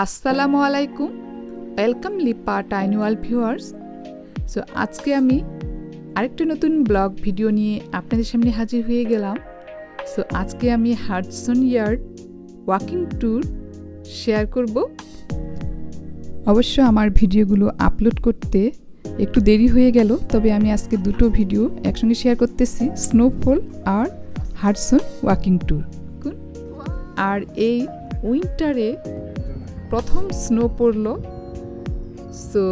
আসসালামু আলাইকুম। Welcome Lipa টাইনুয়াল ভিউয়ার্স সো আজকে আমি আরেকটি নতুন ব্লগ ভিডিও নিয়ে আপনাদের সামনে হাজির হয়ে গেলাম। সো আজকে আমি Hudson yard walking tour share করব। অবশ্য আমার ভিডিওগুলো আপলোড করতে একটু দেরি হয়ে গেল, তবে আমি আজকে দুটো ভিডিও একসঙ্গে শেয়ার করতেছি স্নোফল আর হার্ডসন ওয়াকিং ট্যুর আর এই উইন্টারে প্রথম স্নো পড়ল। সো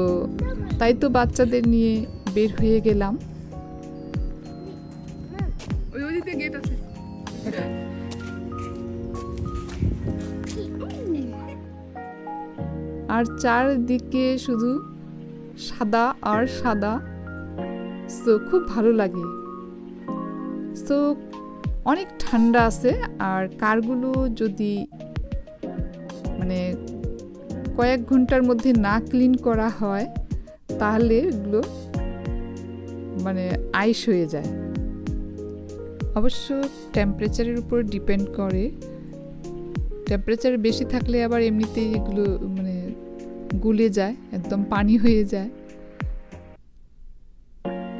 তাই তো বাচ্চাদের নিয়ে বের হয়ে গেলাম। আর চারদিকে শুধু সাদা আর সাদা। সো খুব ভালো লাগে। সো অনেক ঠান্ডা আছে আর কারগুলো যদি কয়েক ঘণ্টার মধ্যে না ক্লিন করা হয়, তাহলে এগুলো মানে আইস হয়ে যায়। অবশ্য টেম্পারেচারের উপর ডিপেন্ড করে। টেম্পারেচার বেশি থাকলে আবার এমনিতেই এগুলো মানে গুলে যায়, একদম পানি হয়ে যায়।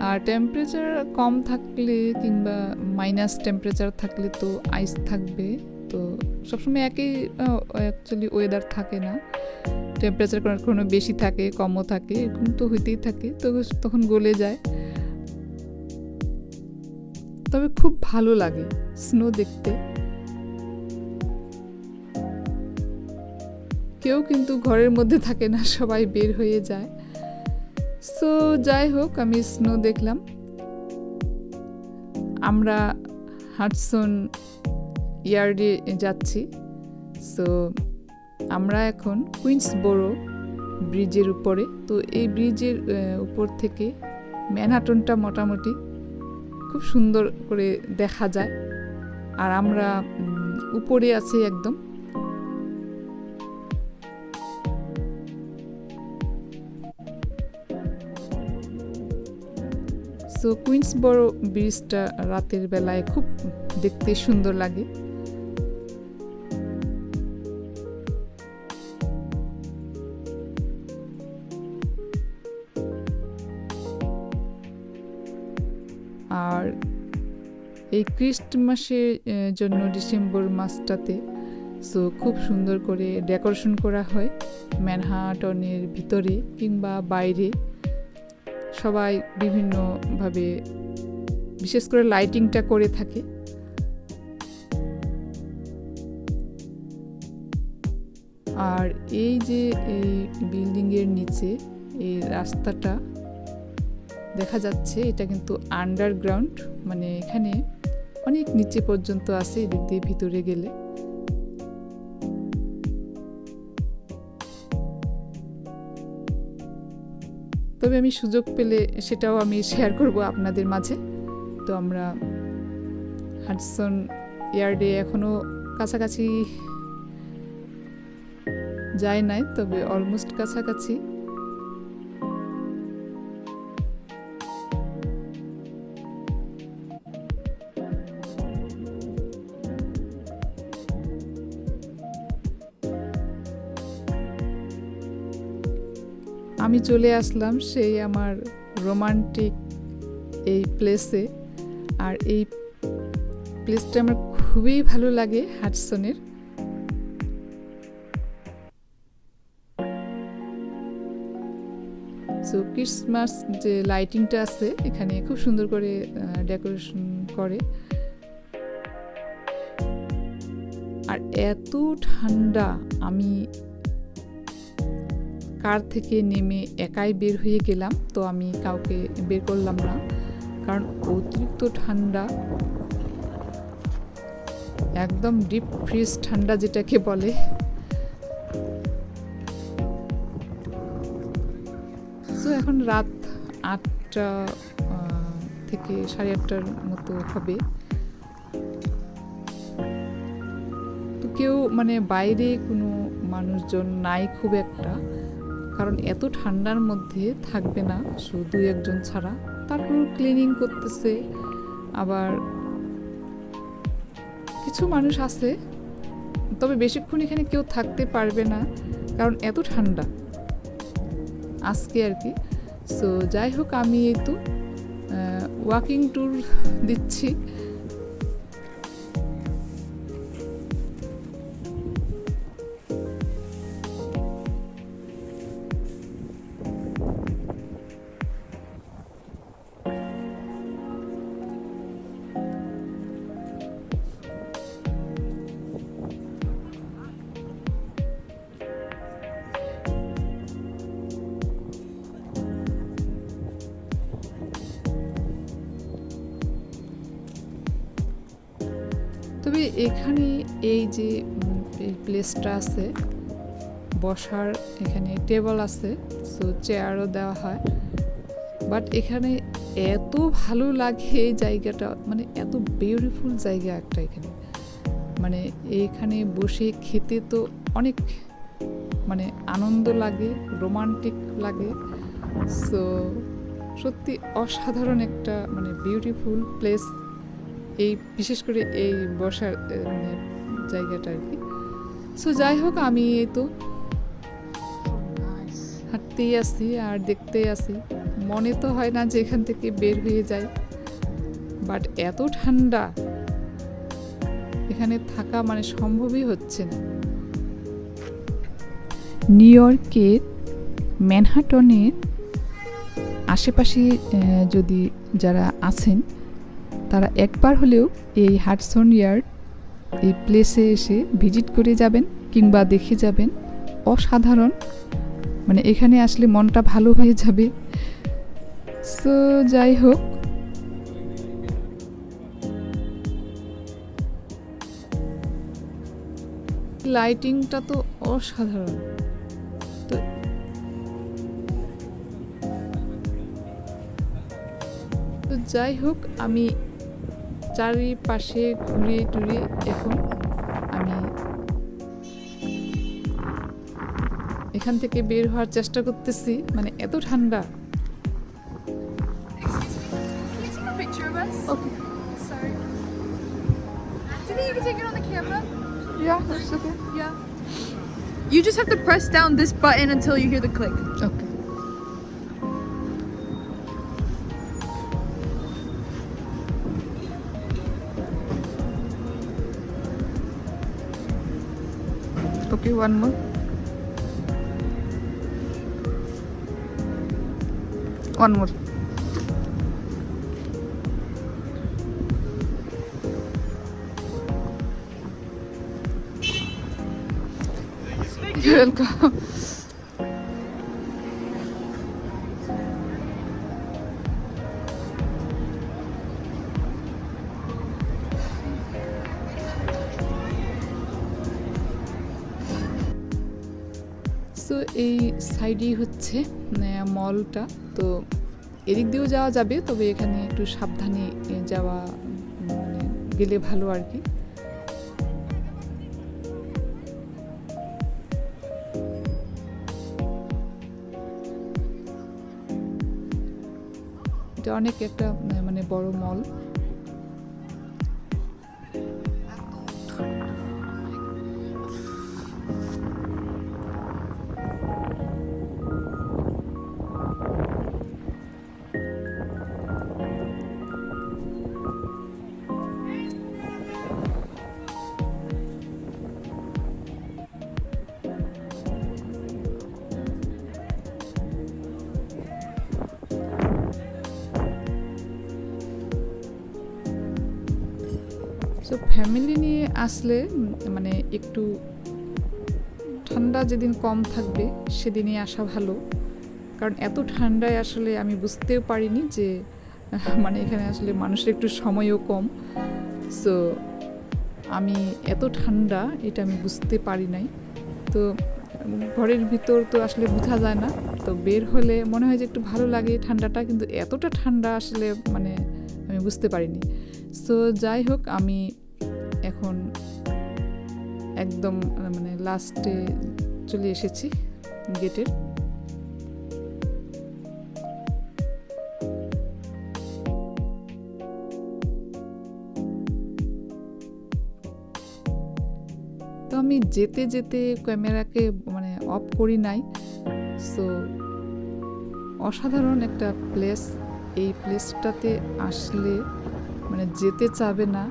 আর টেম্পারেচার কম থাকলে কিংবা মাইনাস টেম্পারেচার থাকলে তো আইস থাকবে। তো সবসময় একই অ্যাকচুয়ালি ওয়েদার থাকে না। টেম্পারেচার কোনো বেশি থাকে, কমও থাকে, এরকম তো হইতেই থাকে, তো তখন গলে যায়। তবে খুব ভালো লাগে স্নো দেখতে। কেউ কিন্তু ঘরের মধ্যে থাকে না, সবাই বের হয়ে যায়। সো যাই হোক, আমি স্নো দেখলাম। আমরা হাটসন ইয়ার্ডে যাচ্ছি। সো আমরা এখন কুইন্সবোরো ব্রিজের উপরে। তো এই ব্রিজের উপর থেকে ম্যানহাটনটা মোটামুটি খুব সুন্দর করে দেখা যায়। আর আমরা উপরে আছি একদম। সো কুইন্স কুইন্সবরো ব্রিজটা রাতের বেলায় খুব দেখতে সুন্দর লাগে। এই ক্রিস্টমাসের জন্য ডিসেম্বর মাসটাতে, সো খুব সুন্দর করে ডেকোরেশন করা হয়। ম্যানহাটনের ভিতরে কিংবা বাইরে। সবাই বিভিন্নভাবে, বিশেষ করে লাইটিংটা করে থাকে। আর এই যে, এই বিল্ডিংয়ের নিচে, এই রাস্তাটা, দেখা যাচ্ছে এটা কিন্তু আন্ডারগ্রাউন্ড মানে এখানে অনেক নিচে পর্যন্ত আছে এদিক দিয়ে ভিতরে গেলে। তবে আমি সুযোগ পেলে সেটাও আমি শেয়ার করব আপনাদের মাঝে। তো আমরা হাডসন ইয়ার্ডে এখনও কাছাকাছি যায় নাই, তবে অলমোস্ট কাছাকাছি। চলে আসলাম সেই আমার রোমান্টিক এই প্লেসে আর এই প্লেসটা আমার খুবই ভালো লাগে হাটসনের সো ক্রিসমাস যে লাইটিংটা আছে, এখানে খুব সুন্দর করে ডেকোরেশন করে। আর এত ঠান্ডা, আমি কার থেকে নেমে একাই বের হয়ে গেলাম, তো আমি কাউকে বের করলাম না। কারণ অতিরিক্ত ঠান্ডা, একদম ডিপ ফ্রিজ ঠান্ডা যেটাকে বলে। তো এখন রাত আটটা থেকে সাড়ে আটটার মতো হবে। তো কেউ মানে বাইরে কোনো মানুষজন নাই খুব একটা। কারণ এত ঠান্ডার মধ্যে থাকবে না, শুধু একজন ছাড়া। তারপর ক্লিনিং করতেছে, আবার কিছু মানুষ আছে, তবে বেশিক্ষণ এখানে কেউ থাকতে পারবে না, কারণ এত ঠান্ডা আজকে আর কি। সো যাই হোক, আমি এই তো ওয়াকিং ট্যুর দিচ্ছি। তবে এখানে এই যে প্লেসটা আছে, বসার এখানে টেবল আছে সো চেয়ারও দেওয়া হয়। বাট এখানে এত ভালো লাগে এই জায়গাটা মানে এত বিউটিফুল জায়গা একটা এখানে। মানে এইখানে বসে খেতে তো অনেক মানে আনন্দ লাগে রোমান্টিক লাগে। সো সত্যি অসাধারণ একটা মানে বিউটিফুল প্লেস এই, বিশেষ করে এই বসার মানে জায়গাটা আর কি। সো যাই হোক, আমি এই তো হাঁটতেই আসি আর দেখতেই আসি। মনে তো হয় না যে এখান থেকে বের হয়ে যায় বাট এত ঠান্ডা। এখানে থাকা মানে সম্ভবই হচ্ছে না। নিউ ইয়র্কের ম্যানহাটনের আশেপাশে যদি যারা আছেন তারা একবার হলেও এই হাটসন ইয়ার্ড, এই প্লেসে এসে ভিজিট করে যাবেন কিংবা দেখে যাবেন অসাধারণ। মানে এখানে আসলে মনটা ভালো হয়ে যাবে। সো যাই হোক। লাইটিংটা তো অসাধারণ। যাই হোক আমি চারিপাশে ঘুরে টুরে এখন আমি এখান থেকে বের হওয়ার চেষ্টা করতেছি মানে এত ঠান্ডা? Yeah, that's okay. Yeah. You just have to press down this button until you hear the click. Okay. Okay, one more. One more. Welcome. এই সাইডেই হচ্ছে মলটা। তো এদিক দিয়েও যাওয়া যাবে, তবে এখানে একটু সাবধানে যাওয়া মানে গেলে ভালো আর কি। এটা অনেক একটা মানে বড় মল। সো ফ্যামিলি নিয়ে আসলে মানে একটু ঠান্ডা যেদিন কম থাকবে, সেদিনই আসা ভালো। কারণ এত ঠান্ডায় আসলে আমি বুঝতেও পারিনি যে মানে এখানে আসলে মানুষের একটু সময়ও কম। সো আমি এত ঠান্ডা, এটা আমি বুঝতে পারি নাই। তো, ঘরের ভিতর তো আসলে বোঝা যায় না। তো বের হলে মনে হয় যে একটু ভালো লাগে ঠান্ডাটা, কিন্তু এতটা ঠান্ডা আসলে মানে আমি বুঝতে পারিনি। সো যাই হোক আমি এখন একদম মানে লাস্টে চলে এসেছি গেটের তো আমি যেতে যেতে ক্যামেরাকে মানে অফ করি নাই। সো অসাধারণ একটা প্লেস এই প্লেসটাতে আসলে মানে যেতে চাবে না।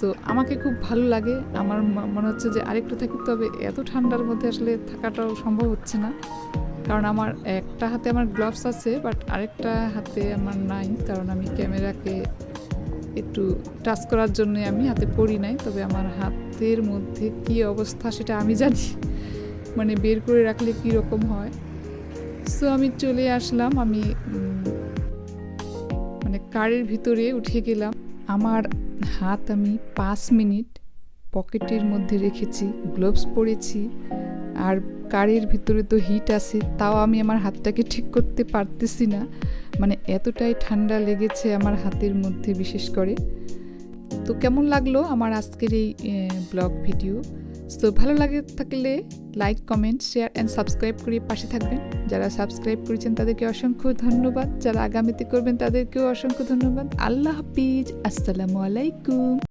সো আমাকে খুব ভালো লাগে। আমার মনে হচ্ছে যে আরেকটু থাকি, তবে এত ঠান্ডার মধ্যে আসলে থাকাটাও সম্ভব হচ্ছে না। কারণ আমার একটা হাতে আমার গ্লাভস আছে বাট আরেকটা হাতে আমার নাই। কারণ আমি ক্যামেরাকে একটু টাচ করার জন্য আমি হাতে পড়ি নাই। তবে আমার হাতের মধ্যে কি অবস্থা সেটা আমি জানি। মানে বের করে রাখলে কী রকম হয়। সো আমি চলে আসলাম। আমি কারের ভিতরে উঠে গেলাম। আমার হাত আমি পাঁচ মিনিট পকেটের মধ্যে রেখেছি, গ্লোভস পরেছি, আর কারের ভিতরে তো হিট আছে, তাও আমি আমার হাতটাকে ঠিক করতে পারতেছি না। মানে এতটাই ঠান্ডা লেগেছে আমার হাতের মধ্যে বিশেষ করে। তো কেমন লাগল আমার আজকের এই ব্লগ ভিডিও? তো ভালো লাগে থাকলে like, comment, share and subscribe করে পাশে থাকবেন। যারা সাবস্ক্রাইব করেছেন তাদেরকে অসংখ্য ধন্যবাদ। যারা আগামীতে করবেন তাদেরকেও অসংখ্য ধন্যবাদ। আল্লাহ হাফিজ। আসসালামু আলাইকুম।